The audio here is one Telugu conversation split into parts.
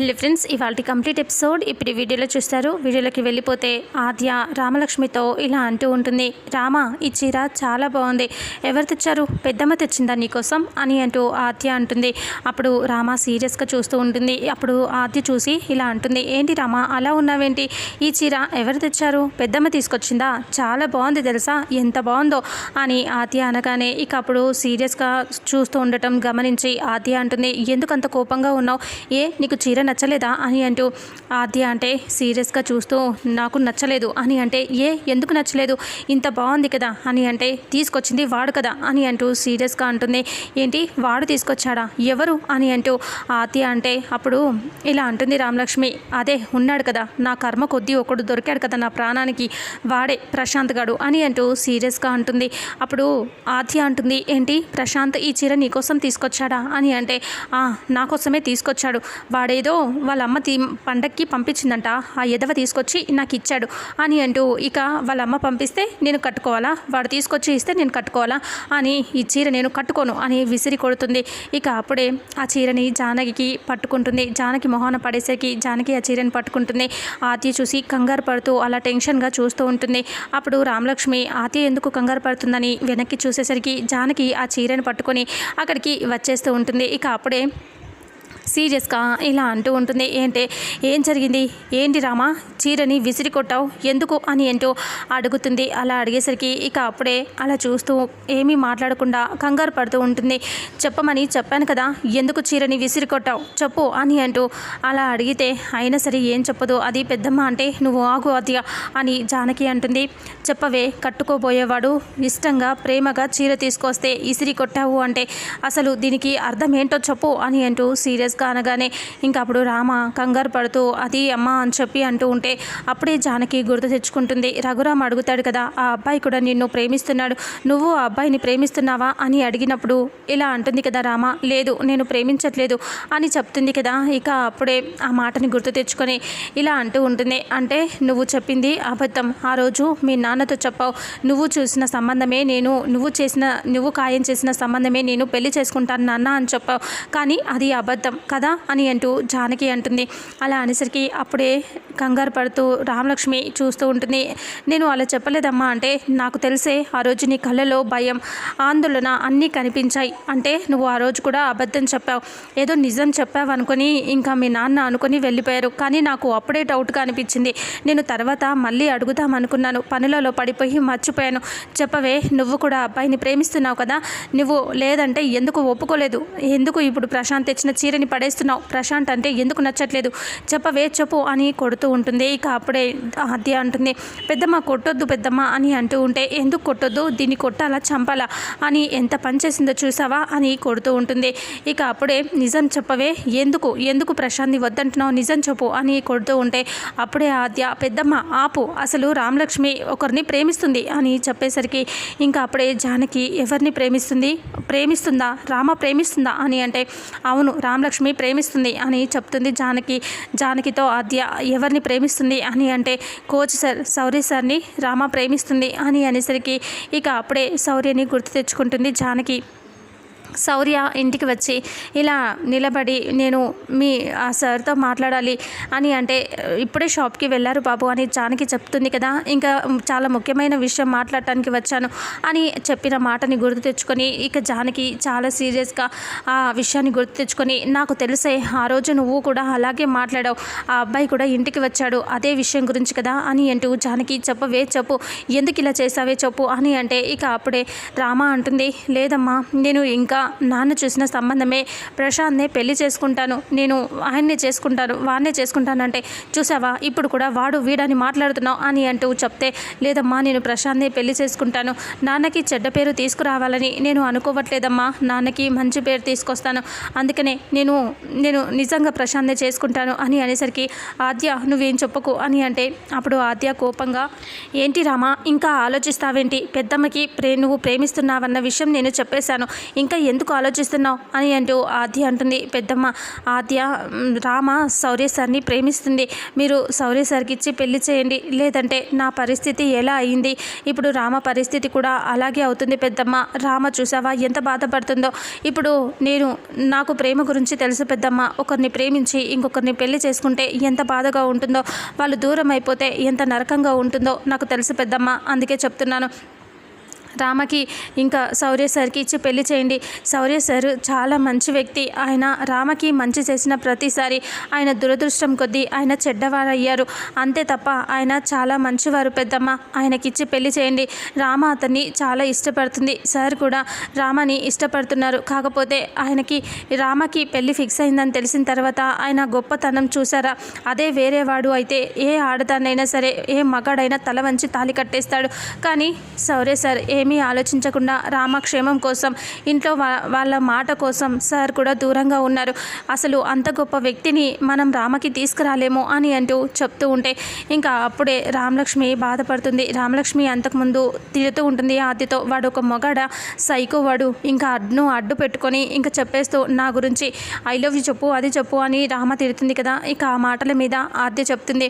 హలో ఫ్రెండ్స్ ఇవాళ కంప్లీట్ ఎపిసోడ్. ఇప్పుడు వీడియోలో చూస్తారు వీడియోలోకి వెళ్ళిపోతే ఆద్య రామలక్ష్మితో ఇలా అంటూ ఉంటుంది రామ ఈ చీర చాలా బాగుంది. ఎవరు తెచ్చారు? పెద్దమ్మ తెచ్చిందా నీకోసం అని అంటూ ఆద్య అంటుంది. అప్పుడు రామ సీరియస్గా చూస్తూ ఉంటుంది. అప్పుడు ఆద్య చూసి ఇలా అంటుంది ఏంటి రామ అలా ఉన్నావేంటి? ఈ చీర ఎవరు తెచ్చారు? పెద్దమ్మ తీసుకొచ్చిందా? చాలా బాగుంది తెలుసా? ఎంత బాగుందో? అని ఆద్య అనగానే ఇక అప్పుడు సీరియస్గా చూస్తూ ఉండటం గమనించి ఆద్య అంటుంది ఎందుకు అంత కోపంగా ఉన్నావు? ఏ నీకు చీర నచ్చలేదా అని అంటూ ఆద్య అంటే సీరియస్గా చూస్తూ నాకు నచ్చలేదు అని అంటే ఏ ఎందుకు నచ్చలేదు? ఇంత బాగుంది కదా అని అంటే తీసుకొచ్చింది వాడు కదా అని అంటూ సీరియస్గా అంటుంది. ఏంటి? వాడు తీసుకొచ్చాడా? ఎవరు? అని అంటూ ఆద్య అంటే అప్పుడు ఇలా అంటుంది రామలక్ష్మి అదే ఉన్నాడు కదా నా కర్మ కొద్దీ ఒకడు దొరికాడు కదా నా ప్రాణానికి వాడే ప్రశాంత్ గాడు అని అంటూ సీరియస్గా అంటుంది. అప్పుడు ఆద్య అంటుంది ఏంటి? ప్రశాంత్ ఈ చీర నీకోసం తీసుకొచ్చాడా? అని అంటే "ఆ, నా కోసమే తీసుకొచ్చాడు. వాడేదో వాళ్ళ అమ్మ తీ పండక్కి పంపించిందంట. ఆ ఎదవ తీసుకొచ్చి నాకు ఇచ్చాడు. అని అంటూ ఇక వాళ్ళ అమ్మ పంపిస్తే నేను కట్టుకోవాలా? వాడు తీసుకొచ్చి ఇస్తే నేను కట్టుకోవాలా? అని ఈ చీర నేను కట్టుకోను అని విసిరి కొడుతుంది. ఇక అప్పుడే ఆ చీరని జానకి పట్టుకుంటుంది. జానకి మొహాన పడేసరికి జానకి ఆ చీరని పట్టుకుంటుంది. ఆతి చూసి కంగారు పడుతూ అలా టెన్షన్గా చూస్తూ ఉంటుంది. అప్పుడు రామలక్ష్మి ఆతి ఎందుకు కంగారు పడుతుందని? వెనక్కి చూసేసరికి జానకి ఆ చీరని పట్టుకొని అక్కడికి వచ్చేస్తూ ఉంటుంది. ఇక అప్పుడే సీరియస్గా ఇలా అంటూ ఉంటుంది. ఏంటే ఏం జరిగింది? ఏంటి రామా? చీరని విసిరి కొట్టావు ఎందుకు అని ఏంటో అడుగుతుంది. అలా అడిగేసరికి ఇక అప్పుడే అలా చూస్తూ ఏమీ మాట్లాడకుండా కంగారు పడుతూ ఉంటుంది. చెప్పమని చెప్పాను కదా ఎందుకు చీరని విసిరి కొట్టావు చెప్పు అని అంటూ అలా అడిగితే అయినా సరే ఏం చెప్పదు. అది పెద్దమ్మ అంటే నువ్వు ఆగు అదిగా అని జానకి అంటుంది. చెప్పవే కట్టుకోబోయేవాడు ఇష్టంగా ప్రేమగా చీర తీసుకొస్తే ఇసిరి కొట్టావు అంటే అసలు దీనికి అర్థం ఏంటో చెప్పు అని అంటూ సీరియస్గా అనగానే ఇంకా అప్పుడు రామ కంగారు పడుతూ అది అమ్మ అని చెప్పి అంటూ ఉంటే అప్పుడే జానకి గుర్తు తెచ్చుకుంటుంది. రఘురామ్ అడుగుతాడు కదా ఆ అబ్బాయి కూడా నిన్ను ప్రేమిస్తున్నాడు. నువ్వు ఆ అబ్బాయిని ప్రేమిస్తున్నావా? అని అడిగినప్పుడు ఇలా అంటుంది కదా రామ లేదు నేను ప్రేమించట్లేదు అని చెప్తుంది కదా. ఇక అప్పుడే ఆ మాటని గుర్తు తెచ్చుకొని ఇలా అంటూ ఉంటుంది. అంటే నువ్వు చెప్పింది అబద్ధం. ఆ రోజు మీ నాన్నతో చెప్పావు. నువ్వు చూసిన సంబంధమే నేను నువ్వు చేసిన నువ్వు ఖాయం చేసిన సంబంధమే నేను పెళ్ళి చేసుకుంటాను నాన్న అని చెప్పావు. కానీ అది అబద్ధం. కదా అని అంటూ జానకి అంటుంది. అలా అనేసరికి అప్పుడే కంగారు పడుతూ రామలక్ష్మి చూస్తూ ఉంటుంది. నేను అలా చెప్పలేదమ్మా అంటే నాకు తెలిసే ఆ రోజు నీ కళ్ళలో భయం ఆందోళన అన్నీ కనిపించాయి. అంటే నువ్వు ఆ రోజు కూడా అబద్ధం చెప్పావు. ఏదో నిజం చెప్పావు అనుకుని ఇంకా మీ నాన్న అనుకుని వెళ్ళిపోయారు. కానీ నాకు అప్పుడే డౌట్గా అనిపించింది. నేను తర్వాత మళ్ళీ అడుగుదాం అనుకున్నాను. పనులలో పడిపోయి మర్చిపోయాను. చెప్పవే నువ్వు కూడా అబ్బాయిని ప్రేమిస్తున్నావు కదా. నువ్వు లేదంటే ఎందుకు ఒప్పుకోలేదు? ఎందుకు ఇప్పుడు ప్రశాంత్ తెచ్చిన చీర చీరని పడేస్తున్నావు. ప్రశాంత్ అంటే ఎందుకు నచ్చట్లేదు? చెప్పవే చెప్పు అని కొడుతూ ఉంటుంది. ఇక అప్పుడే ఆద్య అంటుంది పెద్దమ్మ కొట్టొద్దు పెద్దమ్మ అని అంటూ ఉంటే ఎందుకు కొట్టొద్దు? దీన్ని కొట్టాలా? చంపాలా? అని ఎంత పని చేసిందో చూసావా? అని కొడుతూ ఉంటుంది. ఇక అప్పుడే నిజం చెప్పవే ఎందుకు? ఎందుకు ప్రశాంత్ని వద్దంటున్నావు? నిజం చెప్పు అని కొడుతూ ఉంటే అప్పుడే ఆద్య పెద్దమ్మ ఆపు. అసలు రామలక్ష్మి ఒకరిని ప్రేమిస్తుంది అని చెప్పేసరికి ఇంకా అప్పుడే జానకి ఎవరిని ప్రేమిస్తుంది? ప్రేమిస్తుందా? రామ ప్రేమిస్తుందా? అని అంటే అవును రామలక్ష్మి ప్రేమిస్తుంది అని చెప్తుంది జానకి. జానకితో ఆద్య ఎవరిని ప్రేమిస్తుంది అని అంటే కోచ్ సార్ శౌర్య సార్ని రామ ప్రేమిస్తుంది అని అనేసరికి ఇక అప్పుడే సౌర్యని గుర్తు తెచ్చుకుంటుంది జానకి. శౌర్య ఇంటికి వచ్చి ఇలా నిలబడి నేను మీ ఆ సార్తో మాట్లాడాలి అని అంటే ఇప్పుడే షాప్కి వెళ్ళారు బాబు అని జానకి చెప్తుంది కదా ఇంకా చాలా ముఖ్యమైన విషయం మాట్లాడటానికి వచ్చాను అని చెప్పిన మాటని గుర్తు తెచ్చుకొని ఇక జానకి చాలా సీరియస్గా ఆ విషయాన్ని గుర్తు తెచ్చుకొని నాకు తెలిసే ఆ రోజు నువ్వు కూడా అలాగే మాట్లాడావు ఆ అబ్బాయి కూడా ఇంటికి వచ్చాడు అదే విషయం గురించి కదా అని అంటూ జానకి చెప్పవే చెప్పు ఎందుకు ఇలా చేసావే చెప్పు అని అంటే ఇక అప్పుడే రామ అంటుంది లేదమ్మా నేను ఇంకా నాన్న చూసిన సంబంధమే. ప్రశాంత్నే పెళ్ళి చేసుకుంటాను. నేను ఆయన్నే చేసుకుంటాను వాడినే చేసుకుంటానంటే చూసావా? ఇప్పుడు కూడా వాడు వీడని మాట్లాడుతున్నావు అని అంటూ చెప్తే లేదమ్మా నేను ప్రశాంత్నే పెళ్ళి చేసుకుంటాను. నాన్నకి చెడ్డ పేరు తీసుకురావాలని నేను అనుకోవట్లేదమ్మా. నాన్నకి మంచి పేరు తీసుకొస్తాను. అందుకనే నేను నేను నిజంగా ప్రశాంత్నే చేసుకుంటాను అని అనేసరికి ఆద్య నువ్వేం చెప్పకు అని అంటే అప్పుడు ఆద్య కోపంగా ఏంటి రామా ఇంకా ఆలోచిస్తావేంటి? పెద్దమ్మకి ప్రే నువ్వు ప్రేమిస్తున్నావన్న విషయం నేను చెప్పేశాను. ఇంకా ఎందుకు ఆలోచిస్తున్నావు అని అంటూ ఆద్య అంటుంది. పెద్దమ్మ ఆద్య రామ శౌర్య సార్ని ప్రేమిస్తుంది. మీరు శౌర్య సార్కి ఇచ్చి పెళ్ళి చేయండి. లేదంటే నా పరిస్థితి ఎలా అయింది? ఇప్పుడు రామ పరిస్థితి కూడా అలాగే అవుతుంది పెద్దమ్మ. రామ చూసావా ఎంత బాధపడుతుందో? ఇప్పుడు నేను నాకు ప్రేమ గురించి తెలుసు పెద్దమ్మ. ఒకరిని ప్రేమించి ఇంకొకరిని పెళ్ళి చేసుకుంటే ఎంత బాధగా ఉంటుందో? వాళ్ళు దూరం అయిపోతే ఎంత నరకంగా ఉంటుందో నాకు తెలుసు పెద్దమ్మ. అందుకే చెప్తున్నాను. రామకి ఇంకా శౌర్య సార్కి ఇచ్చి పెళ్ళి చేయండి. శౌర్య సార్ చాలా మంచి వ్యక్తి. ఆయన రామకి మంచి చేసిన ప్రతిసారి ఆయన దురదృష్టం కొద్దీ ఆయన చెడ్డవారు అయ్యారు అంతే తప్ప ఆయన చాలా మంచివారు పెద్దమ్మ. ఆయనకిచ్చి పెళ్ళి చేయండి. రామ అతన్ని చాలా ఇష్టపడుతుంది. సార్ కూడా రామని ఇష్టపడుతున్నారు. కాకపోతే ఆయనకి రామకి పెళ్ళి ఫిక్స్ అయిందని తెలిసిన తర్వాత ఆయన గొప్పతనం చూసారా అదే వేరేవాడు అయితే ఏ ఆడదాన్నైనా సరే ఏ మగాడైనా తల వంచి తాలి కట్టేస్తాడు. కానీ సౌరే సార్ ఏమీ ఆలోచించకుండా రామక్షేమం కోసం ఇంట్లో వాళ్ళ మాట కోసం సార్ కూడా దూరంగా ఉన్నారు. అసలు అంత గొప్ప వ్యక్తిని మనం రామకి తీసుకురాలేమో అని అంటూ చెప్తూ ఉంటే ఇంకా అప్పుడే రామలక్ష్మి బాధపడుతుంది. రామలక్ష్మి అంతకుముందు తిడుతూ ఉంటుంది ఆద్యతో వాడు ఒక మొగాడ? సైకో వాడు. ఇంకా అడ్ను అడ్డు పెట్టుకొని ఇంకా చెప్పేస్తూ నా గురించి ఐ లవ్ యూ చెప్పు అది చెప్పు అని రామ తిడుతుంది కదా. ఇక ఆ మాటల మీద ఆద్య చెప్తుంది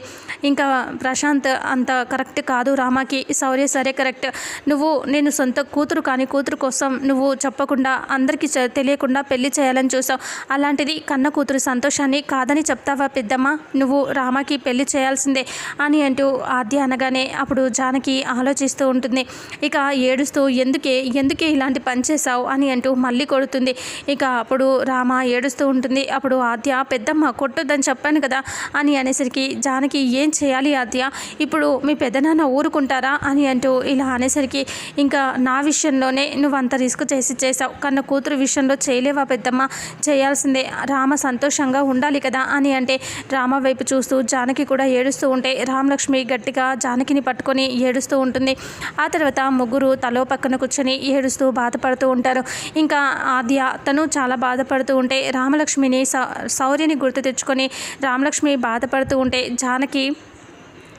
ఇంకా ప్రశాంత్ అంత కరెక్ట్ కాదు రామాకి. సౌర్య సరే కరెక్ట్. నువ్వు నేను సొంత కూతురు కానీ కూతురు కోసం నువ్వు చెప్పకుండా అందరికీ చె- తెలియకుండా పెళ్ళి చేయాలని చూసావు. అలాంటిది కన్న కూతురు సంతోషాన్ని కాదని చెప్తావా పెద్దమ్మ? నువ్వు రామకి పెళ్ళి చేయాల్సిందే అని అంటూ ఆద్య అనగానే అప్పుడు జానకి ఆలోచిస్తూ ఉంటుంది. ఇక ఏడుస్తూ ఎందుకే ఎందుకే ఇలాంటి పని చేశావు అని అంటూ మళ్ళీ కొడుతుంది. ఇక అప్పుడు రామ ఏడుస్తూ ఉంటుంది. అప్పుడు ఆద్య పెద్దమ్మ కొట్టొద్దని చెప్పాను కదా అని అనేసరికి జానకి ఏం చేయాలి ఆద్య? ఇప్పుడు మీ పెద్దనాన్న ఊరుకుంటారా? అని అంటూ ఇలా అనేసరికి ఇంకా నా విషయంలోనే నువ్వు అంత రిస్క్ చేసి చేసావు కన్న కూతురు విషయంలో చేయలేవా పెద్దమ్మ? చేయాల్సిందే. రామ సంతోషంగా ఉండాలి కదా అని అంటే రామ వైపు చూస్తూ జానకి కూడా ఏడుస్తూ ఉంటే రామలక్ష్మి గట్టిగా జానకిని పట్టుకొని ఏడుస్తూ ఉంటుంది. ఆ తర్వాత ముగ్గురు తలో పక్కన కూర్చొని ఏడుస్తూ బాధపడుతూ ఉంటారు. ఇంకా ఆద్య తను చాలా బాధపడుతూ ఉంటే రామలక్ష్మిని సౌ- గుర్తు తెచ్చుకొని రామలక్ష్మి బాధపడుతూ ఉంటే జానకి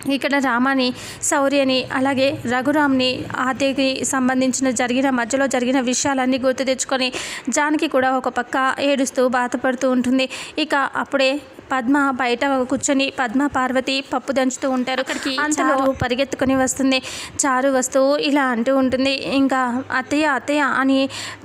ఇక్కడ రామాని శౌర్యని అలాగే రఘురామ్ని ఆద్యకి సంబంధించిన జరిగిన మధ్యలో జరిగిన విషయాలన్నీ గుర్తు తెచ్చుకొని జానకి కూడా ఒక పక్క ఏడుస్తూ బాధపడుతూ ఉంటుంది. ఇక అప్పుడే పద్మ బయట కూర్చొని పద్మ పార్వతి పప్పు దంచుతూ ఉంటారు. అక్కడికి అంతలో పరిగెత్తుకొని వస్తుంది. చారు వస్తూ ఇలా అంటూ ఉంటుంది. ఇంకా అత్తయ్య అత్తయ్య అని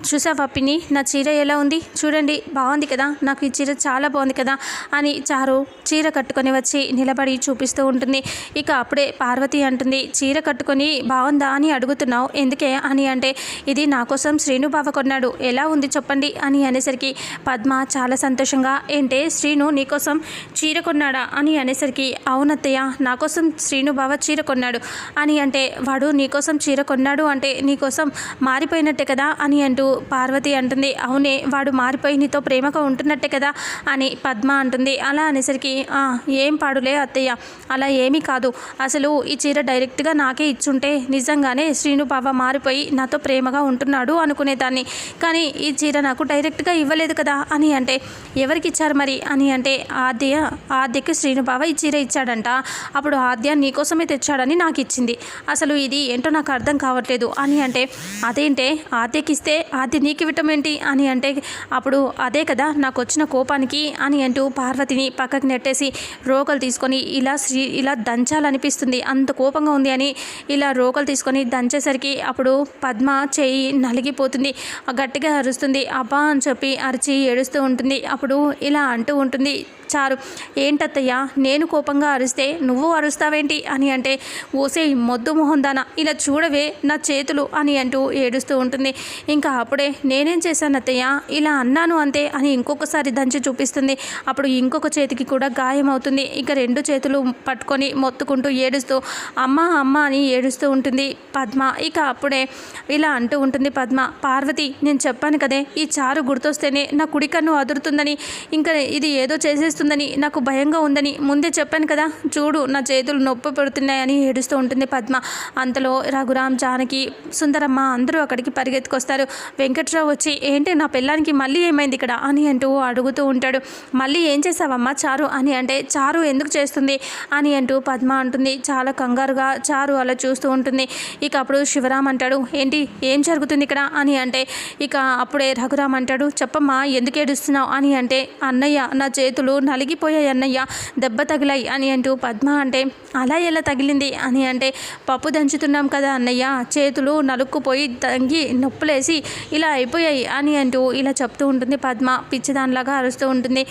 చూసావా పిన్ని? నా చీర ఎలా ఉంది? చూడండి బాగుంది కదా? నాకు ఈ చీర చాలా బాగుంది కదా? అని చారు చీర కట్టుకొని వచ్చి నిలబడి చూపిస్తూ ఉంటుంది. ఇక అప్పుడే పార్వతి అంటుంది చీర కట్టుకొని బాగుందా అని అడుగుతున్నావు. ఎందుకే అని అంటే ఇది నా కోసం శ్రీను బావ కొన్నాడు. ఎలా ఉంది చెప్పండి? అని అనేసరికి పద్మ చాలా సంతోషంగా ఏంటే శ్రీను నీకోసం చీర కొన్నాడా అని అనేసరికి అవునత్తయ్య నా కోసం శ్రీను బావ చీర కొన్నాడు. అని అంటే వాడు నీకోసం చీర కొన్నాడు అంటే నీకోసం మారిపోయినట్టే కదా అని అంటూ పార్వతి అంటుంది. అవునే వాడు మారిపోయి నీతో ప్రేమగా ఉంటున్నట్టే కదా అని పద్మ అంటుంది. అలా అనేసరికి ఏం పాడులే అత్తయ్య అలా ఏమీ కాదు. అసలు ఈ చీర డైరెక్ట్గా నాకే ఇచ్చుంటే నిజంగానే శ్రీను బావ మారిపోయి నాతో ప్రేమగా ఉంటున్నాడు అనుకునేదాన్ని. కానీ ఈ చీర నాకు డైరెక్ట్గా ఇవ్వలేదు కదా అని అంటే ఎవరికి ఇచ్చారు మరి? అని అంటే ఆద్య ఆద్యకి శ్రీనుభావ ఈ చీర ఇచ్చాడంట. అప్పుడు ఆద్య నీకోసమే తెచ్చాడని నాకు ఇచ్చింది. అసలు ఇది ఏంటో నాకు అర్థం కావట్లేదు అని అంటే అదేంటే ఆద్యకి ఇస్తే ఆద్య నీకు ఇవ్వటం ఏంటి? అని అంటే అప్పుడు అదే కదా నాకు వచ్చిన కోపానికి అని అంటూ పార్వతిని పక్కకి నెట్టేసి రోకలు తీసుకొని ఇలా శ్రీ ఇలా దంచాలనిపిస్తుంది. అంత కోపంగా ఉంది అని ఇలా రోకలు తీసుకొని దంచేసరికి అప్పుడు పద్మ చేయి నలిగిపోతుంది. గట్టిగా అరుస్తుంది. అబ్బా అని చెప్పి అరిచి ఏడుస్తూ ఉంటుంది. అప్పుడు ఇలా అంటూ ఉంటుంది. చారు ఏంటత్తయ్య నేను కోపంగా అరిస్తే నువ్వు అరుస్తావేంటి? అని అంటే ఓసే మొద్దు మొహందాన ఇలా చూడవే నా చేతులు అని అంటూ ఏడుస్తూ ఉంటుంది. ఇంకా అప్పుడే నేనేం చేశాను అత్తయ్య? ఇలా అన్నాను అంతే అని ఇంకొకసారి దంచి చూపిస్తుంది. అప్పుడు ఇంకొక చేతికి కూడా గాయం అవుతుంది. ఇక రెండు చేతులు పట్టుకొని మొత్తుకుంటూ ఏడుస్తూ అమ్మ అమ్మ అని ఏడుస్తూ ఉంటుంది పద్మ. ఇక అప్పుడే ఇలా అంటూ ఉంటుంది పద్మ. పార్వతి నేను చెప్పాను కదే ఈ చారు గుర్తొస్తేనే నా కుడి కన్ను అదురుతుందని. ఇంకా ఇది ఏదో చేసేస్తుంది వస్తుందని నాకు భయంగా ఉందని ముందే చెప్పాను కదా. చూడు నా చేతులు నొప్పి పెడుతున్నాయని ఏడుస్తూ ఉంటుంది పద్మ. అంతలో రఘురామ్ జానకి సుందరమ్మ అందరూ అక్కడికి పరిగెత్తుకొస్తారు. వెంకట్రావు వచ్చి ఏంటి నా పిల్లానికి మళ్ళీ ఏమైంది ఇక్కడ? అని అంటూ అడుగుతూ ఉంటాడు. మళ్ళీ ఏం చేసావమ్మా చారు? అని అంటే చారు ఎందుకు చేస్తుంది? అని అంటూ పద్మ అంటుంది. చాలా కంగారుగా చారు అలా చూస్తూ ఉంటుంది. ఇక అప్పుడు శివరామ్ అంటాడు ఏంటి ఏం జరుగుతుంది ఇక్కడ? అని అంటే ఇక అప్పుడే రఘురామ్ అంటాడు చెప్పమ్మా ఎందుకు ఏడుస్తున్నావు? అని అంటే అన్నయ్య నా చేతులు నలిగిపోయాయన్నయ్య దెబ్బ తగిలాయి అని అంటూ పద్మ అంటే అలా ఎలా తగిలింది? అని అంటే పప్పు దంచుతున్నాం కదా అన్నయ్య. చేతులు నలుక్కుపోయి తంగి నొప్పులేసి ఇలా అయిపోయాయి అని అంటూ ఇలా చెప్తూ ఉంటుంది పద్మ. పిచ్చిదానిలాగా అరుస్తూ ఉంటుంది.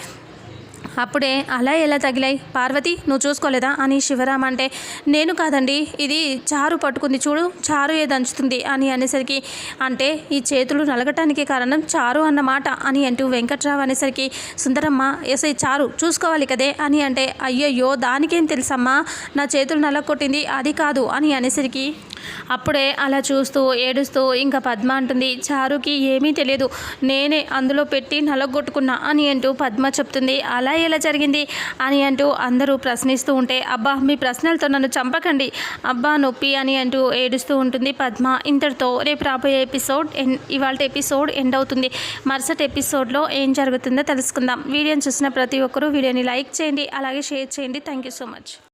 అప్పుడే అలా ఎలా తగిలాయి? పార్వతి నువ్వు చూసుకోలేదా? అని శివరామ అంటే నేను కాదండి ఇది చారు పట్టుకుంది చూడు చారు ఏదంచుతుంది అని అనేసరికి అంటే ఈ చేతులు నలగటానికి కారణం చారు అన్నమాట అని అంటూ వెంకట్రావు అనేసరికి సుందరమ్మ ఎస్ఐ చారు చూసుకోవాలి కదే అని అంటే అయ్యయ్యో దానికేం తెలుసమ్మా? నా చేతులు నలగొట్టింది అది కాదు అని అనేసరికి అప్పుడే అలా చూస్తూ ఏడుస్తూ ఇంకా పద్మ అంటుంది. చారుకి ఏమీ తెలియదు. నేనే అందులో పెట్టి నలగొట్టుకున్నా అని అంటూ పద్మ చెప్తుంది. అలా ఎలా జరిగింది? అని అంటూ అందరూ ప్రశ్నిస్తూ ఉంటే అబ్బా మీ ప్రశ్నలతో నన్ను చంపకండి. అబ్బా నొప్పి అని అంటూ ఏడుస్తూ ఉంటుంది పద్మ. ఇంతటితో రేపు రాబోయే ఎపిసోడ్ ఎన్ ఇవాళ ఎపిసోడ్ ఎండ్ అవుతుంది. మరుసటి ఎపిసోడ్లో ఏం జరుగుతుందో తెలుసుకుందాం. వీడియోని చూసిన ప్రతి ఒక్కరూ వీడియోని లైక్ చేయండి అలాగే షేర్ చేయండి. Thank you so much.